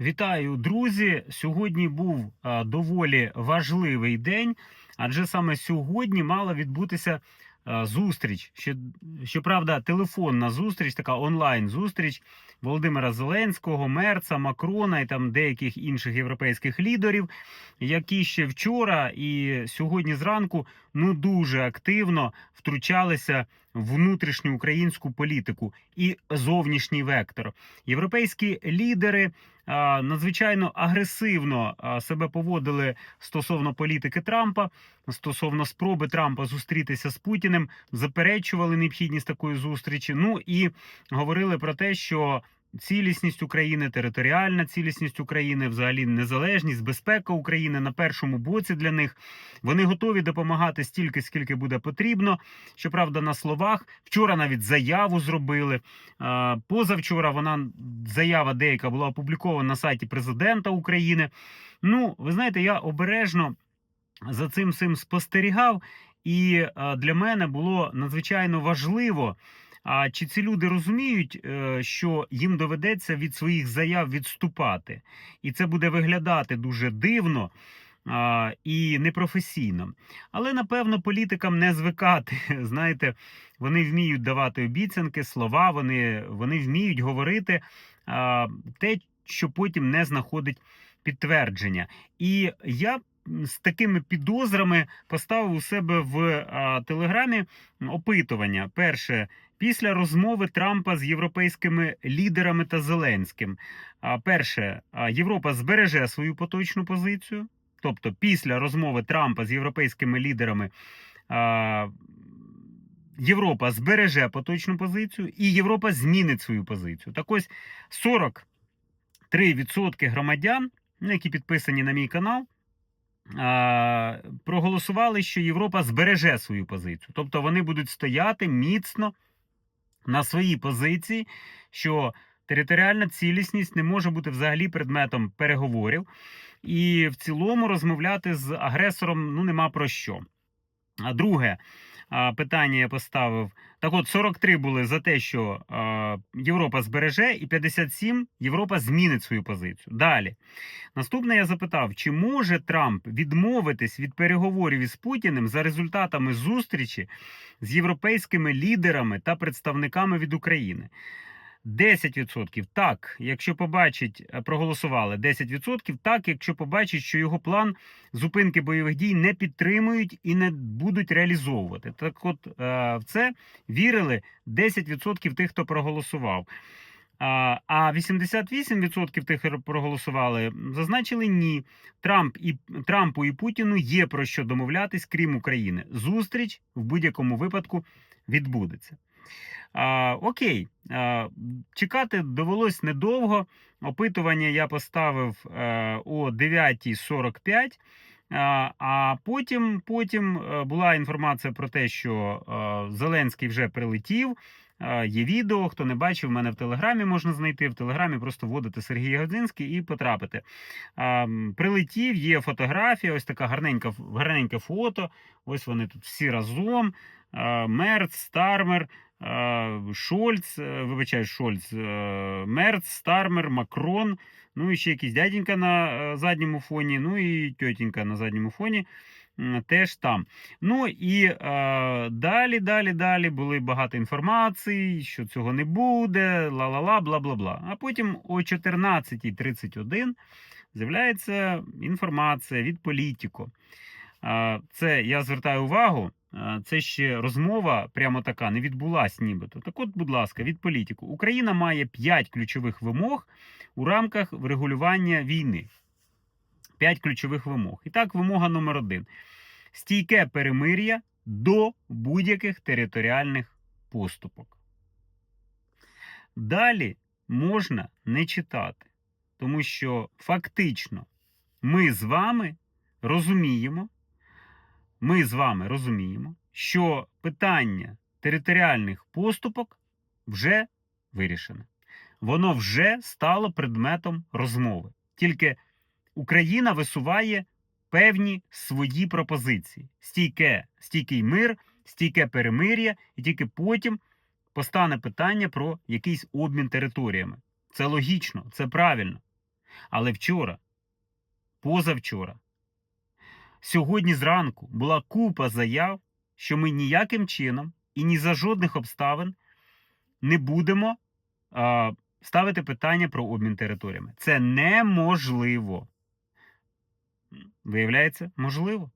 Вітаю, друзі! Сьогодні був доволі важливий день, адже саме сьогодні мала відбутися зустріч. Що, щоправда, телефонна зустріч, така онлайн зустріч Володимира Зеленського, Мерца, Макрона і там деяких інших європейських лідерів, які ще вчора і сьогодні зранку ну дуже активно втручалися внутрішню українську політику і зовнішній вектор. Європейські лідери а, надзвичайно агресивно а, себе поводили стосовно політики Трампа, стосовно спроби Трампа зустрітися з Путіним, заперечували необхідність такої зустрічі. Ну і говорили про те, що цілісність України, територіальна цілісність України, взагалі незалежність, безпека України на першому боці для них. Вони готові допомагати стільки, скільки буде потрібно. Щоправда, на словах вчора навіть заяву зробили. Позавчора вона заява деяка була опублікована на сайті президента України. Ну, ви знаєте, я обережно за цим всім спостерігав, і для мене було надзвичайно важливо. А чи ці люди розуміють, е, що їм доведеться від своїх заяв відступати, і це буде виглядати дуже дивно і непрофесійно. Але напевно політикам не звикати. Знаєте, вони вміють давати обіцянки, слова, вони, вони вміють говорити а, те, що потім не знаходить підтвердження. І я з такими підозрами поставив у себе в а, телеграмі опитування. Перше, після розмови Трампа з європейськими лідерами та Зеленським. Перше, Європа збереже свою поточну позицію. Тобто, після розмови Трампа з європейськими лідерами. Європа збереже поточну позицію, і Європа змінить свою позицію. Так ось 43% громадян, які підписані на мій канал, проголосували, що Європа збереже свою позицію. Тобто вони будуть стояти міцно на своїй позиції, що територіальна цілісність не може бути взагалі предметом переговорів, і в цілому розмовляти з агресором ну нема про що. А друге питання я поставив. Так от 43 були за те, що Європа збереже, і 57 Європа змінить свою позицію. Далі. Наступне я запитав, чи може Трамп відмовитись від переговорів із Путіним за результатами зустрічі з європейськими лідерами та представниками від України? 10% так, якщо побачить, е, проголосували 10% так, якщо побачить, що його план зупинки бойових дій не підтримують і не будуть реалізовувати. Так, от е, в це вірили 10% тих, хто проголосував. А а 88% тих, хто проголосували, зазначили ні. Трамп і Трампу і Путіну є про що домовлятись, крім України. Зустріч в будь-якому випадку відбудеться. А, Окей, а, чекати довелось недовго. Опитування я поставив е, о 9.45. А, а потім, потім е, була інформація про те, що е, Зеленський вже прилетів. Є відео, хто не бачив, мене в телеграмі можна знайти. В телеграмі просто вводити Сергій Годзинський і потрапити. А, Прилетів, є фотографія, ось така гарненька, гарненьке фото. Ось вони тут всі разом. А, Мерц, Стармер, а, Шольц, е, вибачаю, Шольц, е, Мерц, Стармер, Макрон. Ну і ще якийсь дяденька на е, задньому фоні, ну і тьотенька на задньому фоні. Теж там. Ну і е, далі, далі, далі були багато інформації, що цього не буде, ла-ла-ла, бла-бла-бла. А потім о 14.31 з'являється інформація від політико. Е, Це я звертаю увагу. Е, Це ще розмова прямо така не відбулась нібито. Так от, будь ласка, від політику. Україна має 5 ключових вимог у рамках врегулювання війни. 5 ключових вимог. І так, вимога номер один: стійке перемир'я до будь-яких територіальних поступок. Далі можна не читати, тому що фактично ми з вами розуміємо, ми з вами розуміємо, що питання територіальних поступок вже вирішене. Воно вже стало предметом розмови. Тільки Україна висуває певні свої пропозиції: стійке, стійкий мир, стійке перемир'я, і тільки потім постане питання про якийсь обмін територіями. Це логічно, це правильно. Але вчора, позавчора, сьогодні зранку була купа заяв, що ми ніяким чином і ні за жодних обставин не будемо а, ставити питання про обмін територіями. Це неможливо. Виявляється, можливо.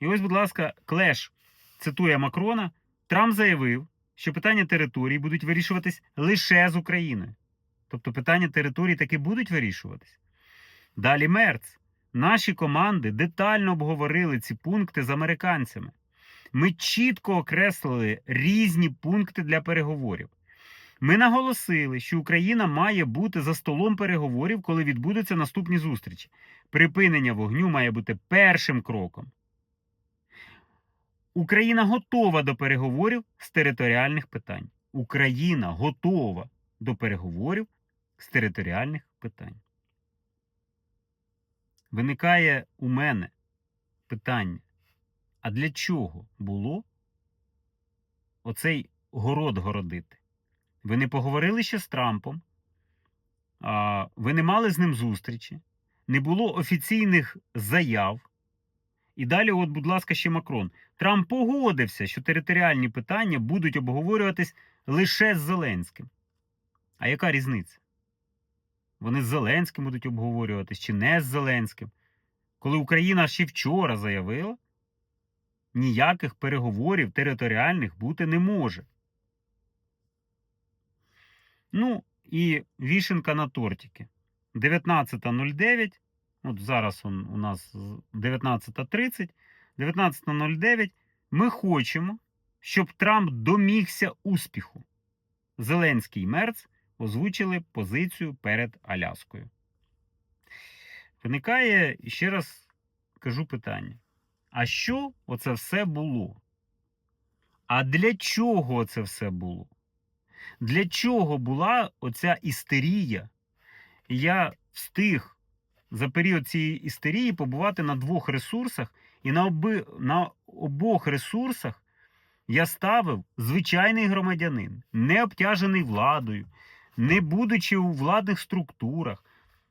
І ось, будь ласка, Клеш цитує Макрона. Трамп заявив, що питання територій будуть вирішуватись лише з Україною. Тобто питання територій таки будуть вирішуватись. Далі Мерц. Наші команди детально обговорили ці пункти з американцями. Ми чітко окреслили різні пункти для переговорів. Ми наголосили, що Україна має бути за столом переговорів, коли відбудуться наступні зустрічі. Припинення вогню має бути першим кроком. Україна готова до переговорів з територіальних питань. Україна готова до переговорів з територіальних питань. Виникає у мене питання: а для чого було оцей город городити? Ви не поговорили ще з Трампом, ви не мали з ним зустрічі, не було офіційних заяв. І далі, от, будь ласка, ще Макрон. Трамп погодився, що територіальні питання будуть обговорюватись лише з Зеленським. А яка різниця? Вони з Зеленським будуть обговорюватись чи не з Зеленським? Коли Україна ще вчора заявила, ніяких переговорів територіальних бути не може. Ну, і вішенка на тортики. 19.09. От зараз он, у нас 19.30. 19.09. Ми хочемо, щоб Трамп домігся успіху. Зеленський і Мерц озвучили позицію перед Аляскою. Виникає, ще раз кажу питання: а що оце все було? А для чого це все було? Для чого була оця істерія? Я встиг за період цієї істерії побувати на двох ресурсах, і на, оби, на обох ресурсах я ставив звичайний громадянин, не обтяжений владою, не будучи у владних структурах.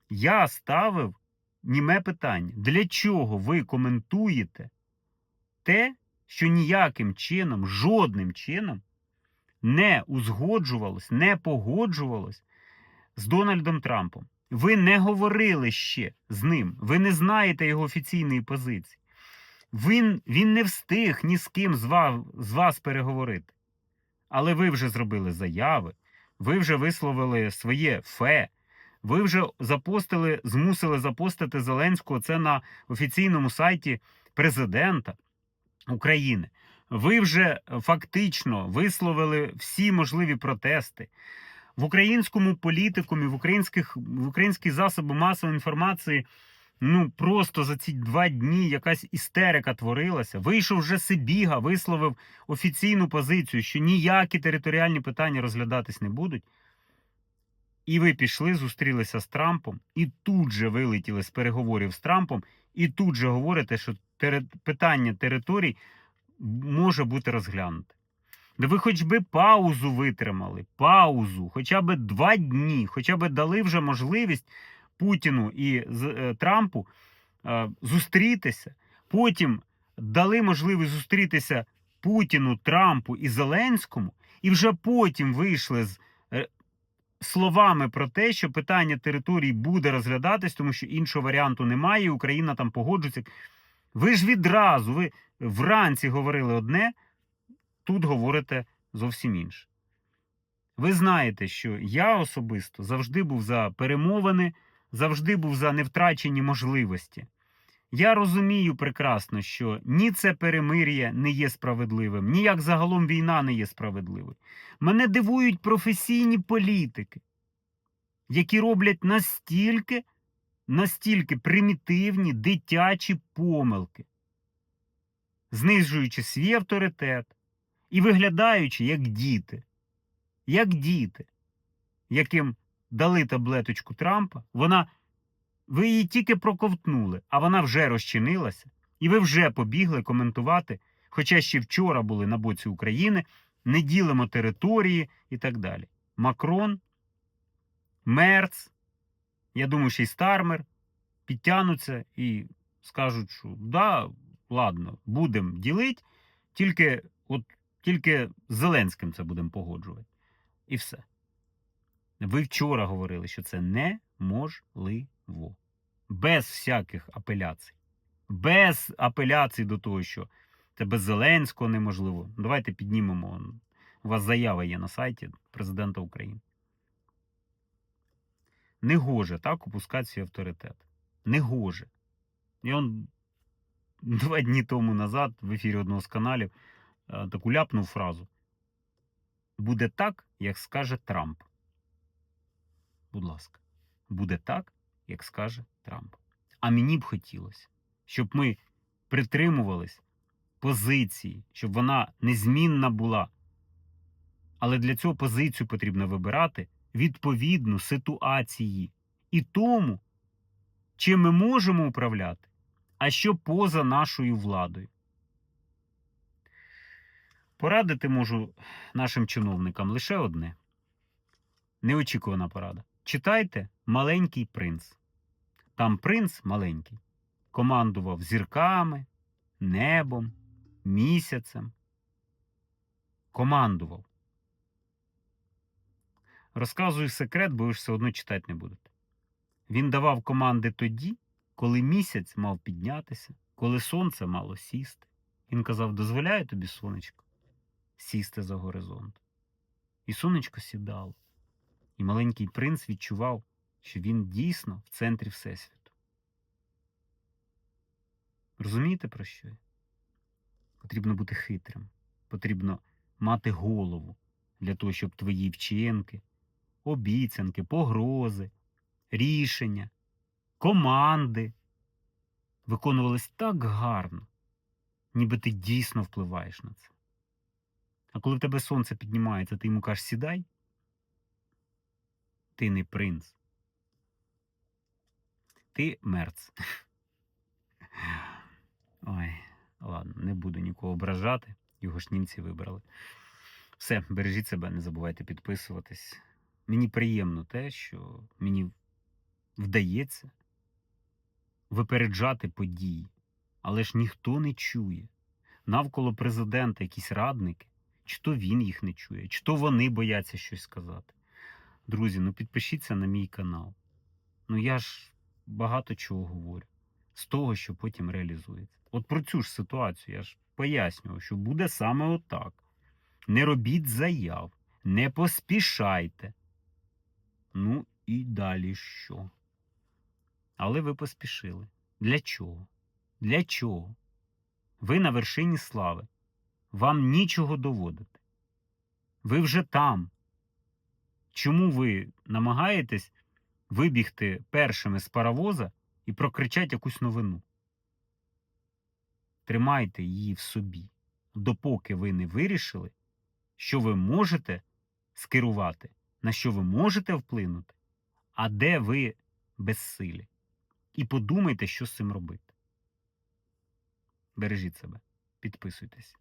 Я ставив німе питання. Для чого ви коментуєте те, що ніяким чином, жодним чином не узгоджувалось, не погоджувалось з Дональдом Трампом? Ви не говорили ще з ним, ви не знаєте його офіційної позиції. Він, він не встиг ні з ким з вас, з вас переговорити. Але ви вже зробили заяви, ви вже висловили своє фе, ви вже запостили, змусили запостити Зеленського це на офіційному сайті президента України. Ви вже фактично висловили всі можливі протести. В українському політикумі, в українських в українські засоби масової інформації ну просто за ці два дні якась істерика творилася. Вийшов вже Сибіга, висловив офіційну позицію, що ніякі територіальні питання розглядатись не будуть. І ви пішли, зустрілися з Трампом, і тут же вилетіли з переговорів з Трампом, і тут же говорите, що тери... питання територій може бути розглянуте. Да ви хоч би паузу витримали, паузу, хоча б два дні, хоча б дали вже можливість Путіну і з, е, Трампу е, зустрітися. Потім дали можливість зустрітися Путіну, Трампу і Зеленському, і вже потім вийшли з е, словами про те, що питання територій буде розглядатись, тому що іншого варіанту немає, і Україна там погоджується. Ви ж відразу, ви вранці говорили одне, тут говорите зовсім інше. Ви знаєте, що я особисто завжди був за перемовини, завжди був за невтрачені можливості. Я розумію прекрасно, що ні це перемир'я не є справедливим, ні як загалом війна не є справедливою. Мене дивують професійні політики, які роблять настільки, настільки примітивні дитячі помилки, знижуючи свій авторитет і виглядаючи як діти, як діти, яким дали таблеточку Трампа, вона. Ви її тільки проковтнули, а вона вже розчинилася, і ви вже побігли коментувати, хоча ще вчора були на боці України, не ділимо території і так далі. Макрон, Мерц, Я думаю, що і Стармер підтягнуться і скажуть, що да, ладно, будемо ділити, тільки, от, тільки з Зеленським це будемо погоджувати. І все. Ви вчора говорили, що це неможливо. Без всяких апеляцій. Без апеляцій до того, що це без Зеленського неможливо. Давайте піднімемо. У вас заява є на сайті президента України. Не гоже так опускати свій авторитет. Не гоже. І он два дні тому назад в ефірі одного з каналів е, таку ляпнув фразу. Буде так, як скаже Трамп. Будь ласка, буде так, як скаже Трамп. А мені б хотілося, щоб ми притримувались позиції, щоб вона незмінна була. Але для цього позицію потрібно вибирати відповідну ситуації і тому, чим ми можемо управляти, а що поза нашою владою. Порадити можу нашим чиновникам лише одне. Неочікувана порада. Читайте Маленький принц. Там принц маленький. Командував зірками, небом, місяцем. Командував. Розказую секрет, бо ви ж все одно читати не будете. Він давав команди тоді, коли місяць мав піднятися, коли сонце мало сісти. Він казав: дозволяю тобі, сонечко, сісти за горизонт. І сонечко сідало. І маленький принц відчував, що він дійсно в центрі Всесвіту. Розумієте, про що? Потрібно бути хитрим, потрібно мати голову для того, щоб твої вчинки, обіцянки, погрози, рішення, команди виконувались так гарно, ніби ти дійсно впливаєш на це. А коли в тебе сонце піднімається, ти йому кажеш сідай, ти не принц. Ти мерц. Ой, ладно, не буду нікого ображати. Його ж німці вибрали. Все, бережіть себе, не забувайте підписуватись. Мені приємно те, що мені вдається випереджати події, але ж ніхто не чує. Навколо президента якісь радники, чи то він їх не чує, чи то вони бояться щось сказати. Друзі, ну підпишіться на мій канал. Ну я ж багато чого говорю з того, що потім реалізується. От про цю ж ситуацію я ж пояснював, що буде саме отак. Не робіть заяв, не поспішайте. Ну і далі що? Але ви поспішили. Для чого? Для чого? Ви на вершині слави. Вам нічого доводити. Ви вже там. Чому ви намагаєтесь вибігти першими з паровоза і прокричати якусь новину? Тримайте її в собі, допоки ви не вирішили, що ви можете скерувати, на що ви можете вплинути, а де ви безсилі. І подумайте, що з цим робити. Бережіть себе, підписуйтесь.